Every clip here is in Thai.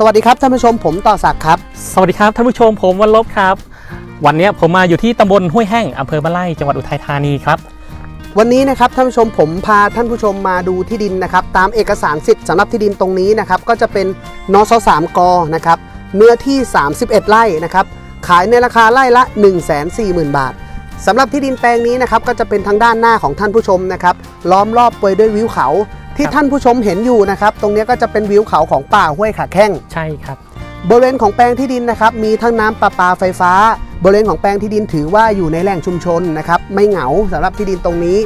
สวัสดีครับท่านผู้ชมผมต่อศักดิ์ครับ สวัสดีครับท่านผู้ชมผมวันลบครับ วันนี้ผมมาอยู่ที่ตำบลห้วยแห้งอำเภอบ้านไร่จังหวัดอุทัยธานีครับวันนี้นะครับท่านผู้ชมผมพาท่านผู้ชมมาดูที่ดินนะครับ ตามเอกสารสิทธิ์สำหรับที่ดินตรงนี้นะครับ ก็จะเป็นนสสามกนะครับเนื้อที่ 31 ไร่นะครับ ขายในราคาไร่ละ 1 4 0 0 0 0 บาทสำหรับที่ดินแปลงนี้นะครับก็จะเป็นทางด้านหน้าของท่านผู้ชมนะครับ ล้อมรอบไปด้วยวิวเขา ที่ครับท่านผู้ชมเห็นอยู่นะครับ ตรงนี้ก็จะเป็นวิวเขาของป่าห้วยขาแข้งใช่ครับ บริเวณของแปลงที่ดินนะครับ มีทั้งน้ำประปาไฟฟ้า บริเวณของแปลงที่ดินถือว่าอยู่ในแหล่งชุมชนนะครับ ไม่เหงาสำหรับที่ดินตรงนี้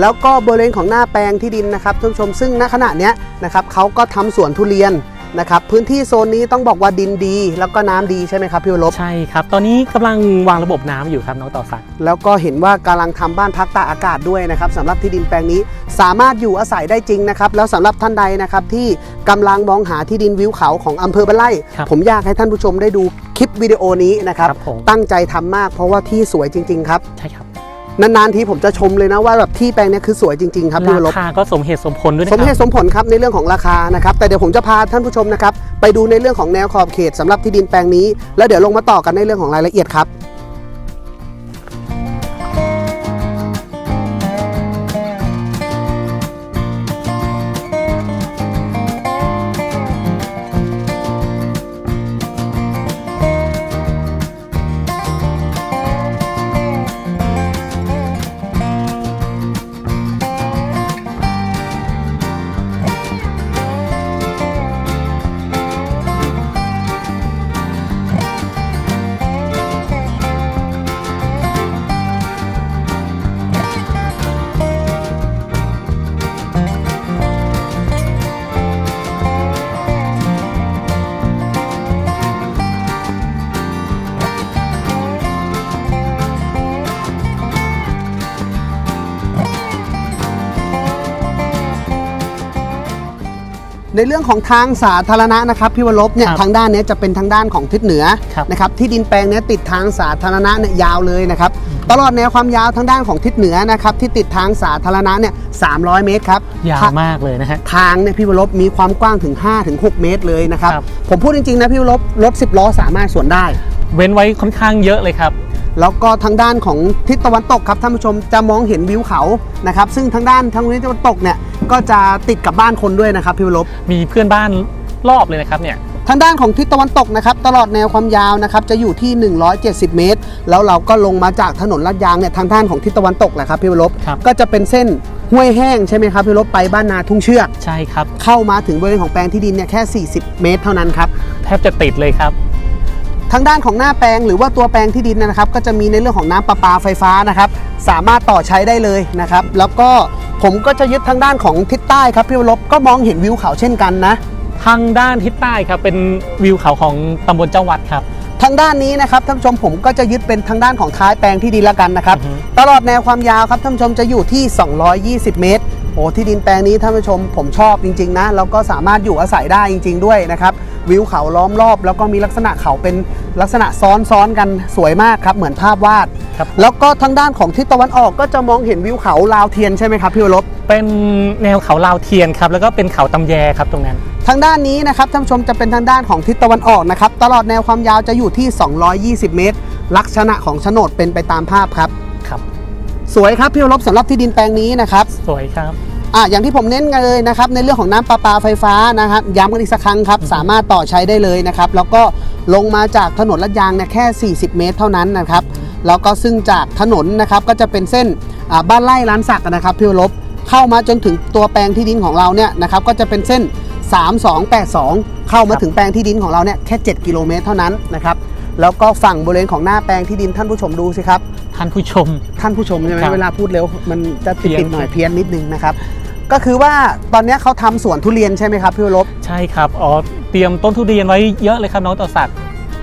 แล้วก็บริเวณของหน้าแปลงที่ดินนะครับท่านผู้ชมซึ่งณขณะเนี้ยนะครับเขาก็ทำสวนทุเรียน นะครับพื้นที่โซนนี้ต้องบอกว่าดินดี แล้วก็น้ำดีใช่ไหมครับพี่วรบใช่ครับ ตอนนี้กำลังวางระบบน้ำอยู่ครับน้องต่อสักดิ์แล้วก็เห็นว่ากำลังทำบ้านพักตากอากาศด้วยนะครับสำหรับที่ดินแปลงนี้สามารถอยู่อาศัยได้จริงนะครับแล้วสำหรับท่านใดนะครับที่กำลังมองหาที่ดินวิวเขาของอำเภอบ้านไร่ครับผมอยากให้ท่านผู้ชมได้ดูคลิปวิดีโอนี้นะครับครับผมตั้งใจทำมากเพราะว่าที่สวยจริง ๆ ครับใช่ครับ นานๆทีผมจะชมเลยนะว่าแบบที่แปลงเนี้คือสวยจริงๆครับพี่วรราบคาก็สมเหตุสมผลด้วยนะสคมเหรับตุสมผลครับในเรื่องของราคานะครับแต่เดี๋ยวผมจะพาท่านผู้ชมนะครับไปดูในเรื่องของแนวขอบเขตสำหรับที่ดินแปลงนี้ แล้วเดี๋ยวลงมาต่อกันในเรื่องของรายละเอียดครับ ในเรื่องของทางสาธารณะนะครับพี่วรบเนี่ยครับทางด้านเนี้ยจะเป็นทางด้านของทิศเหนือครับนะครับที่ดินแปลงเนี้ยติดทางสาธารณะเนี่ยยาวเลยนะครับตลอดแนวความยาวทางด้านของทิศเหนือนะครับที่ติดทางสาธารณะเนี่ย300 เมตรครับยาวทางมากเลยนะฮะ ทางเนี่ยพี่วรบมีความกว้างถึง5-6เมตรเลยนะครับครับ ผมพูดจริงๆนะพี่วรบรถ10ล้อสามารถสวนได้ เว้นไว้ค่อนข้างเยอะเลยครับ แล้วก็ทางด้านของทิศตะวันตกครับท่านผู้ชมจะมองเห็นวิวเขานะครับซึ่งทางด้านทางทิศตะวันตกเนี่ยก็จะติดกับบ้านคนด้วยนะครับพี่วรบมีเพื่อนบ้านรอบเลยนะครับเนี่ยทางด้านของทิศตะวันตกนะครับตลอดแนวความยาวนะครับจะอยู่ที่ 170 เมตร แล้วเราก็ลงมาจากถนนลาดยางเนี่ยทางด้านของทิศตะวันตกแหละครับพี่วรบครับก็จะเป็นเส้นห้วยแห้งใช่ไหมครับพี่วรบไปบ้านนาทุ่งเชือกใช่ครับ เข้ามาถึงบริเวณของแปลงที่ดินเนี่ยแค่ 40 เมตรเท่านั้นครับ แทบจะติดเลยครับ ทางด้านของหน้าแปลงหรือว่าตัวแปลงที่ดินนะครับ ก็จะมีในเรื่องของน้ำประปาไฟฟ้านะครับ สามารถต่อใช้ได้เลยนะครับ แล้วก็ผมก็จะยึดทางด้านของทิศใต้ครับพี่วรบก็มองเห็นวิวเขาเช่นกันนะ ทางด้านทิศใต้ครับเป็นวิวเขาของตำบลเจ้าวัดครับทางด้านนี้นะครับท่านผู้ชมผมก็จะยึดเป็นทางด้านของท้ายแปลงที่ดินละกันนะครับอือฮึตลอดแนวความยาวครับท่านผู้ชมจะอยู่ที่ 220 เมตรโอ้ที่ดินแปลงนี้ท่านผู้ชมผมชอบจริง ๆ นะแล้วก็สามารถอยู่อาศัยได้จริง ๆ ด้วยนะครับวิวเขาล้อมรอบ แล้วก็มีลักษณะเขาเป็นลักษณะซ้อนๆกันสวยมากครับเหมือนภาพวาด ครับ แล้วก็ทางด้านของทิศตะวันออกก็จะมองเห็นวิวเขาลาวเทียนใช่ไหมครับพี่วรบ เป็นแนวเขาลาวเทียนครับ แล้วก็เป็นเขาตำแยครับตรงนั้น ทางด้านนี้นะครับท่านผู้ชมจะเป็นทางด้านของทิศตะวันออกนะครับ ตลอดแนวความยาวจะอยู่ที่ 220 เมตร ลักษณะของโฉนดเป็นไปตามภาพครับครับ สวยครับพี่วรบสำหรับที่ดินแปลงนี้นะครับสวยครับอะอย่างที่ผมเน้นกันเลยนะครับในเรื่องของน้ำประปาไฟฟ้านะครับย้ำกันอีกสักครั้งครับสามารถต่อใช้ได้เลยนะครับแล้วก็ลงมาจากถนนลาดยางเนี่ยแค่ 40 เมตรเท่านั้นนะครับแล้วก็ซึ่งจากถนนนะครับก็จะเป็นเส้นอ่าบ้านไร่ร้านสักนะครับพี่วรบเข้ามาจนถึงตัวแปลงที่ดินของเราเนี่ยนะครับก็จะเป็นเส้น 3282 เข้ามาถึงแปลงที่ดินของเราเนี่ยแค่ 7 กิโลเมตรเท่านั้นนะครับ แล้วก็ฝั่งบริเวณของหน้าแปลงที่ดินท่านผู้ชมดูสิครับ ท่านผู้ชม ท่านผู้ชมใช่ไหมครับเวลาพูดเร็วมันจะเพี้ติดยนๆหน่อยเพี้ยนนิดนึงนะครับ ก็คือว่าตอนเนี้ยเขาทำสวนทุเรียนใช่ไหมครับพี่วรบใช่ครับอ๋อเตรียมต้นทุเรียนไว้เยอะเลยครับน้องต่อสักดิ์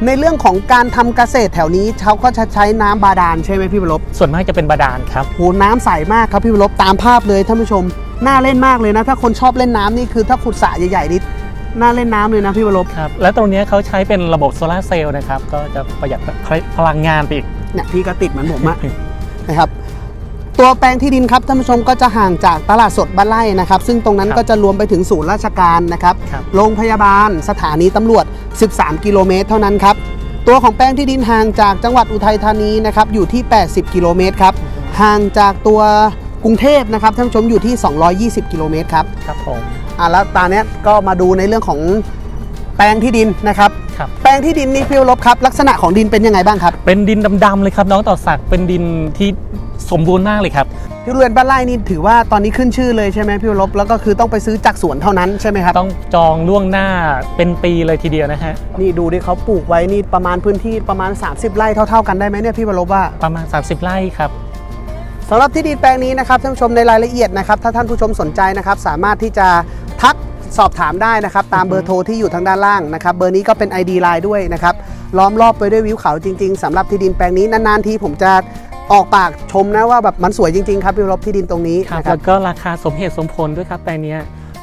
ในเรื่องของการทำเกษตรแถวนี้เขาก็จะใช้น้ำบาดาลใช่ไหมพี่วรบส่วนมากจะเป็นบาดาลครับโหน้ำใสมากครับพี่วรบตามภาพเลยท่านผู้ชมน่าเล่นมากเลยนะ ถ้าคนชอบเล่นน้ำนี่คือถ้าขุดสระใหญ่ๆนี่ น่าเล่นน้ำเลยนะพี่วรบครับและตรงเนี้ยเขาใช้เป็นระบบโซลาร์เซลล์นะครับก็จะประหยัดพลังงานไปอีกเนี่ยพี่ก็ติดเหมือนผมอะนะครับตัวแปลงที่ดินครับท่านผู้ชมก็จะห่างจากตลาดสดบ้านไร่นะครับ ซึ่งตรงนั้นครับก็จะรวมไปถึงศูนย์ราชการนะครับครับโรงพยาบาลสถานีตำรวจ 13 กิโลเมตร เท่านั้นครับตัวของแปลงที่ดินห่างจากจังหวัดอุทัยธานีนะครับอยู่ที่ 80 กิโลเมตรครับห่างจากตัวกรุงเทพนะครับท่านผู้ชมอยู่ที่ 220 กิโลเมตรครับครับผม อะแล้วตอนนี้ยก็มาดูในเรื่องของแปลงที่ดินนะครับ ครับ แปลงที่ดินนี่พี่วรบครับลักษณะของดินเป็นยังไงบ้างครับเป็นดินดำๆเลยครับ น้องต่อศักดิ์เป็นดินที่สมบูรณ์มากเลยครับพี่เรือนบ้านไร่นี่ถือว่าตอนนี้ขึ้นชื่อเลยใช่ไหมพี่วรบแล้วก็คือต้องไปซื้อจากสวนเท่านั้นใช่ไหมครับ ต้องจองล่วงหน้าเป็นปีเลยทีเดียวนะฮะ นี่ดูดิเขาปลูกไว้นี่ประมาณพื้นที่ประมาณ 30 ไร่เท่าๆกันได้ไหมเนี่ยพี่วรบว่า ประมาณ 30 ไร่ครับ สำหรับที่ดินแปลงนี้นะครับท่านผู้ชมในรายละเอียดนะครับถ้าท่านผู้ชมสนใจนะครับสามารถที่จะ ทักสอบถามได้นะครับ ตามเบอร์โทรที่อยู่ทางด้านล่างนะครับ เบอร์นี้ก็เป็น ID ไลน์ด้วยนะครับ ล้อมรอบไปด้วยวิวเขาจริงๆสำหรับที่ดินแปลงนี้นานๆทีผมจะออกปากชมนะว่าแบบมันสวยจริง ๆ ครับพี่วรบที่ดินตรงนี้ครับนะครัแล้บวก็ราคาสมเหตุสมผลด้วยครับแปลงเนี้ย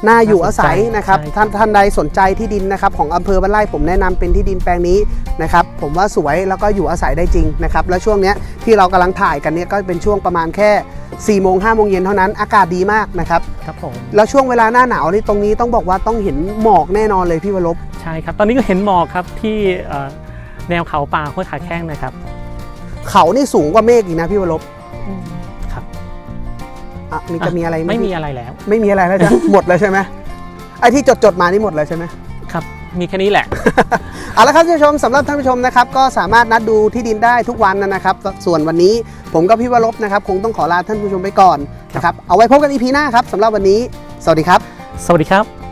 น่าอยู่อาศัยนะครับใช่ท่านท่านใดสนใจที่ดินนะครับของอำเภอบ้านไร่ผมแนะนำเป็นที่ดินแปลงนี้นะครับผมว่าสวยแล้วก็อยู่อาศัยได้จริงนะครับแล้วช่วงเนี้ยที่เรากำลังถ่ายกันเนี่ยก็เป็นช่วงประมาณแค่ 4ี่โมงห้าโมงเย็นเท่านั้นอากาศดีมากนะครับครับผมแล้วช่วงเวลาหน้าหนาวนี่ตรงนี้ต้องบอกว่าต้องเห็นหมอกแน่นอนเลยพี่วรบใช่ครับตอนนี้ก็เห็นหมอกครับที่เอ่อแนวเขาป่าห้วยขาแข้งนะครับ เขานี่สูงกว่าเมฆอีกนะพี่วรบครับอะมีจะมีอะไรหไม่มีอะไรแล้ว ไม่มีอะไรแล้วจ้ะหมดแล้วใช่ไหมไอ้ที่จดจดๆมานี่หมดแล้วใช่ไหมครับ มีแค่นี้แหละ เอาละครับท่านผู้ชมสำหรับท่านผู้ชมนะครับก็สามารถนัดดูที่ดินได้ทุกวันนะครับ ส่วนวันนี้ผมกับพี่วรบนะครับ คงต้องขอลาท่านผู้ชมไปก่อนนะครับเอาไว้พบกันอีพีหน้าครับสำหรับวันนี้ สวัสดีครับ สวัสดีครับ